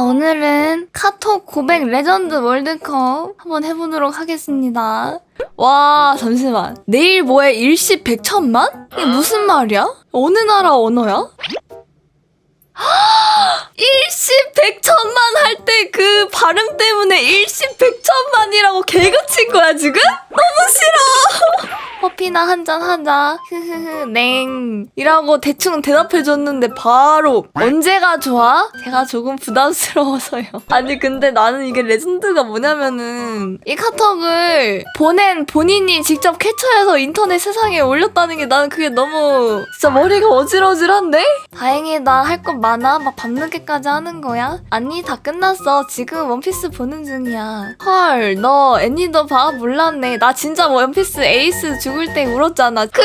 자, 오늘은 카톡 고백 레전드 월드컵 한번 해보도록 하겠습니다. 와, 잠시만. 내일 뭐해? 일시 백천만? 이게 무슨 말이야? 어느 나라 언어야? 일시 백천만 할 때 그 발음 때문에 일시 백천만이라고 개그 친 거야 지금? 너무 싫어. 커피나 한 잔 하자. 흐흐흐 냉. 이라고 대충 대답해줬는데 바로 언제가 좋아? 제가 조금 부담스러워서요. 아니 근데 나는 이게 레전드가 뭐냐면은 이 카톡을 보낸 본인이 직접 캡처해서 인터넷 세상에 올렸다는 게 나는 그게 너무 진짜 머리가 어질어질한데? 다행이다 할것많 아? 막 밤늦게까지 하는 거야? 아니 다 끝났어. 지금 원피스 보는 중이야. 헐 너 애니도 봐? 몰랐네. 나 진짜 뭐 원피스 에이스 죽을 때 울었잖아. 그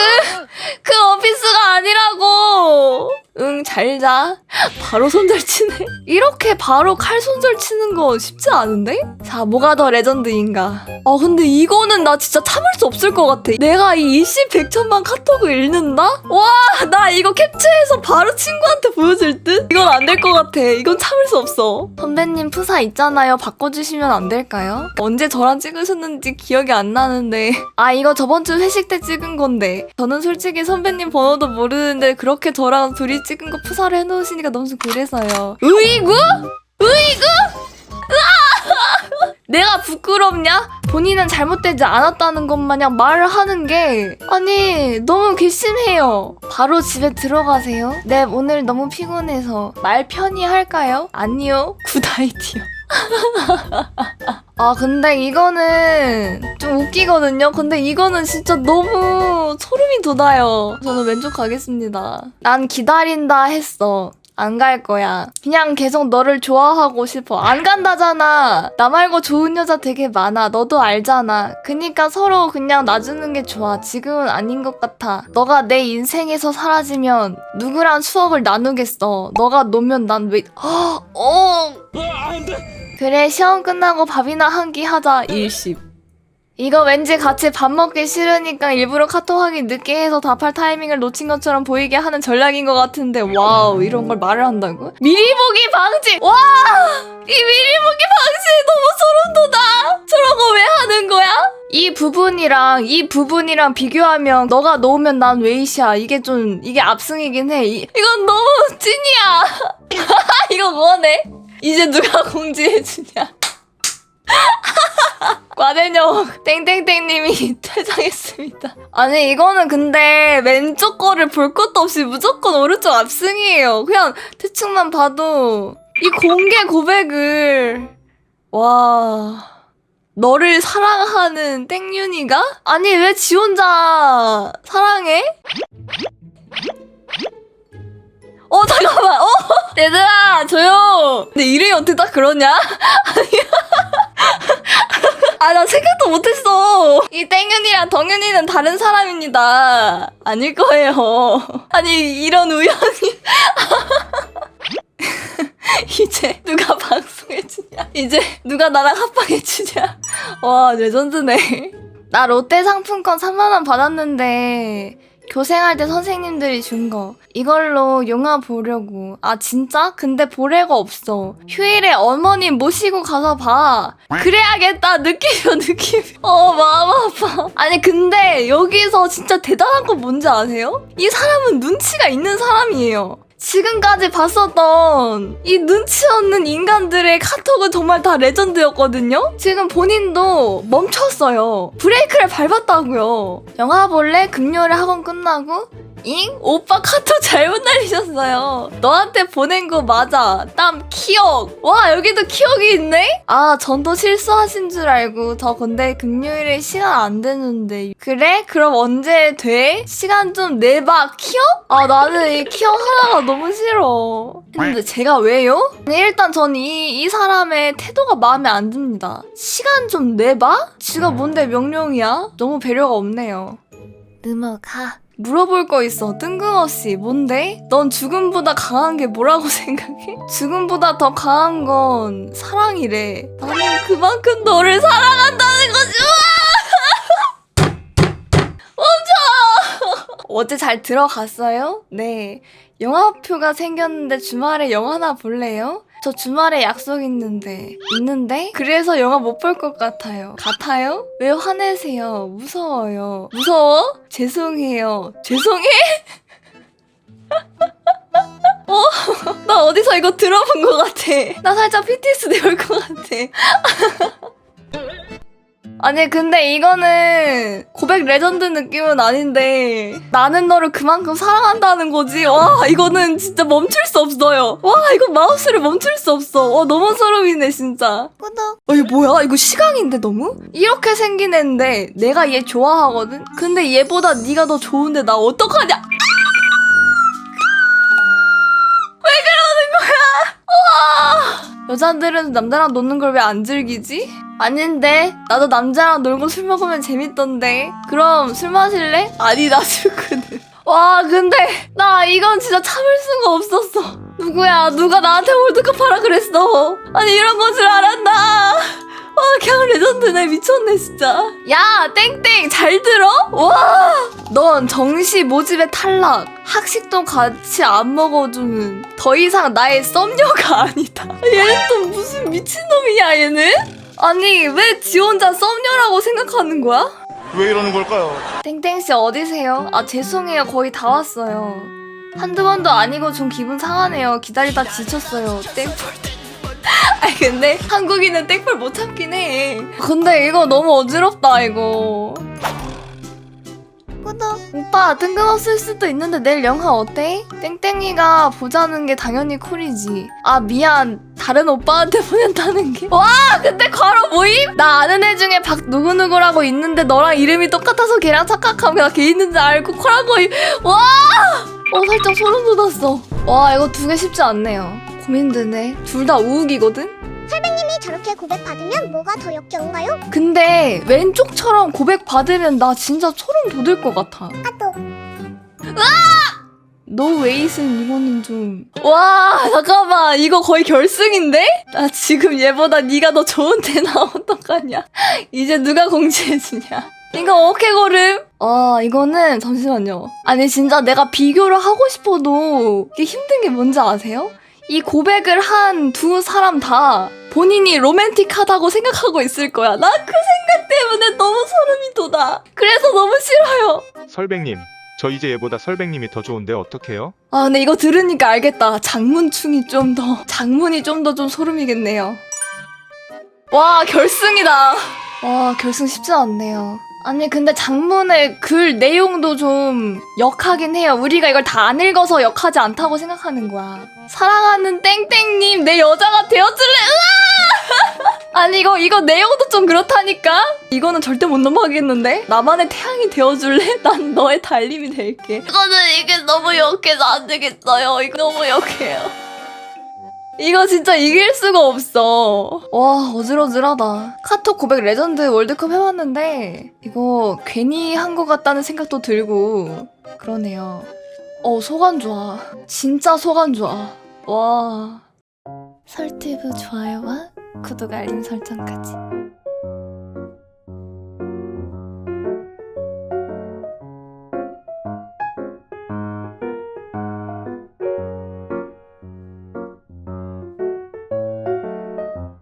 그 원피스가 아니라고! 응 잘 자. 바로 손절 치네. 이렇게 바로 칼 손절 치는 거 쉽지 않은데? 자 뭐가 더 레전드인가 아 근데 이거는 나 진짜 참을 수 없을 것 같아 내가 이 일시 백천만 카톡을 읽는다? 와 나 이거 캡처해서 바로 친구한테 보여줄 듯? 이건 안 될 것 같아 이건 참을 수 없어 선배님 푸사 있잖아요 바꿔주시면 안 될까요? 언제 저랑 찍으셨는지 기억이 안 나는데 아 이거 저번 주 회식 때 찍은 건데 저는 솔직히 선배님 번호도 모르는데 그렇게 저랑 둘이 찍은 거 푸사를 해놓으시니까 너무 좀 그래서요 으이구? 으이구? 내가 부끄럽냐? 본인은 잘못되지 않았다는 것 마냥 말을 하는 게 아니 너무 괘씸해요. 바로 집에 들어가세요. 네 오늘 너무 피곤해서 말 편히 할까요? 아니요. 굿 아이디어. 아 근데 이거는 좀 웃기거든요. 근데 이거는 진짜 너무 소름이 돋아요. 저는 왼쪽 가겠습니다. 난 기다린다 했어. 안 갈 거야. 그냥 계속 너를 좋아하고 싶어. 안 간다잖아. 나 말고 좋은 여자 되게 많아. 너도 알잖아. 그니까 서로 그냥 놔주는 게 좋아. 지금은 아닌 것 같아. 너가 내 인생에서 사라지면 누구랑 추억을 나누겠어. 너가 노면 난 왜... 어... 그래 시험 끝나고 밥이나 한 끼 하자 일십 이거 왠지 같이 밥 먹기 싫으니까 일부러 카톡하기 늦게 해서 답할 타이밍을 놓친 것처럼 보이게 하는 전략인 것 같은데 와우 이런 걸 말을 한다고? 미리 보기 방지! 와! 이 미리 보기 방지 너무 소름 돋아! 저런 거 왜 하는 거야? 이 부분이랑 이 부분이랑 비교하면 너가 놓으면 난 웨이시야 이게 좀 이게 압승이긴 해 이, 이건 너무 찐이야 이거 뭐네? 이제 누가 공지해주냐 과대녀 땡땡땡님이 퇴장했습니다. 아니 이거는 근데 왼쪽 거를 볼 것도 없이 무조건 오른쪽 압승이에요. 그냥 대충만 봐도 이 공개 고백을 와 너를 사랑하는 땡윤이가 아니 왜 지 혼자 사랑해? 어 잠깐만 어 얘들아 조용 근데 이름이 어떻게 딱 그러냐? 아, 나 생각도 못했어. 이 땡윤이랑 덩윤이는 다른 사람입니다. 아닐 거예요. 아니, 이런 우연히. 이제 누가 방송해주냐? 이제 누가 나랑 합방해주냐? 와, 레전드네. 나 롯데 상품권 3만원 받았는데, 교생할 때 선생님들이 준 거. 이걸로 영화 보려고. 아, 진짜? 근데 보래가 없어. 휴일에 어머니 모시고 가서 봐. 그래야겠다. 느낌이야, 느낌. 어, 마음 아파. 아니, 근데 여기서 진짜 대단한 건 뭔지 아세요? 이 사람은 눈치가 있는 사람이에요. 지금까지 봤었던 이 눈치 없는 인간들의 카톡은 정말 다 레전드였거든요? 지금 본인도 멈췄어요. 브레이크를 밟았다고요. 영화 볼래? 금요일 학원 끝나고? 잉? 오빠 카톡 잘못 날리셨어요. 너한테 보낸 거 맞아. 땀 키역. 와 여기도 키역이 있네? 아 전도 실수하신 줄 알고 저 근데 금요일에 시간 안 되는데 그래? 그럼 언제 돼? 시간 좀 내봐. 키역? 아 나는 이 키역 하나가 너무 싫어. 근데 제가 왜요? 아니, 일단 전 이 이 사람의 태도가 마음에 안 듭니다. 시간 좀 내봐? 지가 뭔데 명령이야? 너무 배려가 없네요. 넘어가. 물어볼 거 있어. 뜬금없이. 뭔데? 넌 죽음보다 강한 게 뭐라고 생각해? 죽음보다 더 강한 건 사랑이래. 나는 그만큼 너를 사랑한다는 거지. 멈춰! 어제 잘 들어갔어요? 네. 영화표가 생겼는데 주말에 영화 하나 볼래요? 저 주말에 약속 있는데. 있는데? 그래서 영화 못 볼 것 같아요. 같아요? 왜 화내세요? 무서워요. 무서워? 죄송해요. 죄송해? 어? 나 어디서 이거 들어본 것 같아. 나 살짝 PTSD 올 것 같아. 아니 근데 이거는 고백 레전드 느낌은 아닌데 나는 너를 그만큼 사랑한다는 거지 와 이거는 진짜 멈출 수 없어요 와 이거 마우스를 멈출 수 없어 와 너무 소름이네 진짜 구독. 어, 이거 뭐야 이거 시강인데 너무? 이렇게 생긴 애인데 내가 얘 좋아하거든? 근데 얘보다 네가 더 좋은데 나 어떡하냐 왜 그러는 거야 와 여자들은 남자랑 노는 걸 왜 안 즐기지? 아닌데? 나도 남자랑 놀고 술 먹으면 재밌던데. 그럼 술 마실래? 아니 나 술거든 와 근데 나 이건 진짜 참을 수가 없었어. 누구야? 누가 나한테 월드컵 하라 그랬어? 아니 이런 건 줄 알았나? 와 그냥 레전드네. 미쳤네 진짜. 야 땡땡. 잘 들어? 와넌 정시 모집에 탈락. 학식도 같이 안 먹어주는 더 이상 나의 썸녀가 아니다. 얘는 또 무슨 미친놈이야 얘는? 아니 왜 지 혼자 썸녀라고 생각하는 거야? 왜 이러는 걸까요? 땡땡씨 어디세요? 아 죄송해요 거의 다 왔어요 한두 번도 아니고 좀 기분 상하네요 기다리다 지쳤어요 땡폴 아니 근데 한국인은 땡폴 못 참긴 해 근데 이거 너무 어지럽다 이거. 오빠 뜬금없을 수도 있는데 내일 영화 어때? 땡땡이가 보자는 게 당연히 콜이지 아 미안 다른 오빠한테 보낸다는 게와 근데 과로 모임? 나 아는 애 중에 박 누구누구라고 있는데 너랑 이름이 똑같아서 걔랑 착각하면 나 걔 있는 줄 알고 콜한 거임 와! 어 살짝 소름 돋았어 와 이거 두 개 쉽지 않네요 고민되네 둘 다 우욱이거든? 설백님이 저렇게 고백 받으면 뭐가 더 역겨운가요? 근데 왼쪽처럼 고백 받으면 나 진짜 소름 돋을 것 같아 아 또 노 웨이슨 이거는 좀... 와 잠깐만. 이거 거의 결승인데? 나 지금 얘보다 네가 더 좋은데 나 어떡하냐? 이제 누가 공지해주냐? 이거 어떻게 고름? 아 이거는 잠시만요. 아니 진짜 내가 비교를 하고 싶어도 이게 힘든 게 뭔지 아세요? 이 고백을 한 두 사람 다 본인이 로맨틱하다고 생각하고 있을 거야. 나 그 생각 때문에 너무 소름이 돋아. 그래서 너무 싫어요. 설백님, 저 이제 얘보다 설백님이 더 좋은데 어떡해요? 아 근데 이거 들으니까 알겠다. 장문충이 좀 더 장문이 좀 더 좀 소름이겠네요. 와 결승이다. 와 결승 쉽지 않네요. 아니 근데 장문의 글 내용도 좀 역하긴 해요. 우리가 이걸 다 안 읽어서 역하지 않다고 생각하는 거야. 사랑하는 땡땡님 내 여자가 되어줄래? 으아 아니 이거 이거 내용도 좀 그렇다니까 이거는 절대 못 넘어가겠는데 나만의 태양이 되어줄래 난 너의 달님이 될게 이거는 이게 너무 역해서 안 되겠어요 이거 너무 역해요 이거 진짜 이길 수가 없어. 와, 어질어질하다. 카톡 고백 레전드 월드컵 해봤는데, 이거 괜히 한 것 같다는 생각도 들고, 그러네요. 어, 소감 좋아. 진짜 소감 좋아. 와. 설티브 좋아요와 구독 알림 설정까지.